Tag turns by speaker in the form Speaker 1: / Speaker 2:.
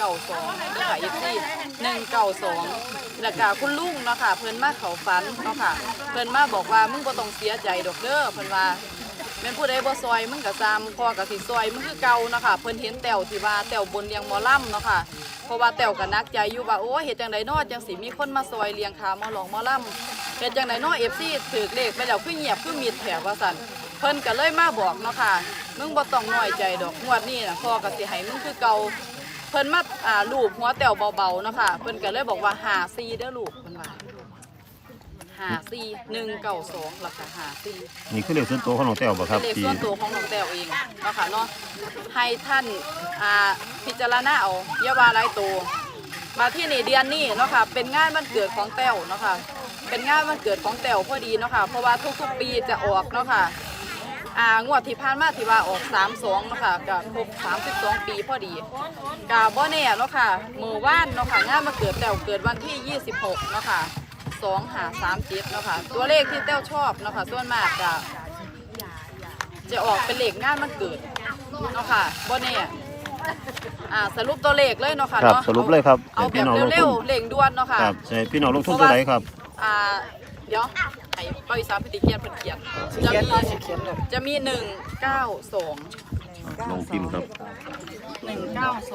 Speaker 1: เก่าสองเด้อค่ะเอฟซีหนึ่งเก่าสองแล้วก็คุณลุงเนาะค่ะเพิ่นมาเขาฝันเนาะค่ะเพิ่นมาบอกว่ามึงบ่ต้องเสียใจดอกเด้อเพิ่นว่าแม่นผู้ใดบ่ซอยมึงก็ตามพอก็สิซอยมึงคือเก่าเนาะค่ะเพิ่นเห็นแต้วที่ว่าแต้วบนเลี้ยงหมอลำเนาะค่ะเพราะว่าแต้วก็นักใจอยู่ว่าโอ้เฮ็ดจังไดเนาะจังสิมีคนมาซอยเลี้ยงขาหมอหลองหมอลำเฮ็ดจังไดเนาะ FC ถือเลขไปแล้วคือเงียบคือมีดแถวว่าซั่นเพิ่นก็เลยมาบอกเนาะค่ะ มึงบ่ต้องน้อยใจดอกงวดนี้น่ะพ่อก็สิให้มึงคือเก่า เพิ่นมาอ่าลูบหัวแต้วเบาๆเนาะค่ะ เพิ่นก็เลยบอกว่าหาซีเด้อลูกเพิ่นว่าหาซีหนึ่งเก้าสองแล้วก็หาซี
Speaker 2: นี่คือเลขส่วนตัวของน้องแต้วบ่ครับ
Speaker 1: เป็นเลข
Speaker 2: ที่
Speaker 1: ส่วนตัวของน้องแต้วเองเนาะค่ะเนาะให้ท่านอ่าพิจารณาเอาอย่าว่าหลายตัวมาที่นี่เดือนนี้เนาะค่ะเป็นงานวันเกิดของแต้วเนาะค่ะเป็นงานวันเกิดของแต้วพอดีเนาะค่ะเพราะว่าทุกๆปีจะออกเนาะค่ะ อ่างวดที่ผ่านมาที่ว่าออก 32เนาะค่ะก็ครบ32 ปีพอดีกาบ่แน่เนาะค่ะมือว่านเนาะค่ะงานมาเกิดแต้วเกิดวันที่ 26เนาะค่ะ2หา37เนาะค่ะตัวเลขที่แต้วชอบเนาะค่ะส่วนมากจะจะออกเป็นเลขงานมันเกิดเนาะค่ะบ่แน่อ่าสรุปตัวเลขเลยเนาะค่ะ
Speaker 2: ครับ
Speaker 1: เนาะ
Speaker 2: สรุปเลยครับ
Speaker 1: เอา
Speaker 2: ให้
Speaker 1: แบ
Speaker 2: พี่
Speaker 1: บ
Speaker 2: น้องลง
Speaker 1: เร็
Speaker 2: ทุ
Speaker 1: วน ๆเร่งด่วนเนาะค่ะ
Speaker 2: ครับใช่พี่น้องลงทุนตัวใดครับ
Speaker 1: อ่าเดี๋ยว ไอ้บริษัทพิธีเกียรติเพิ่นเขียนจะมีจะมีหนึ่งเก้าสอง
Speaker 2: ลงพิมพ์ครับ
Speaker 1: หนึ่งเก้า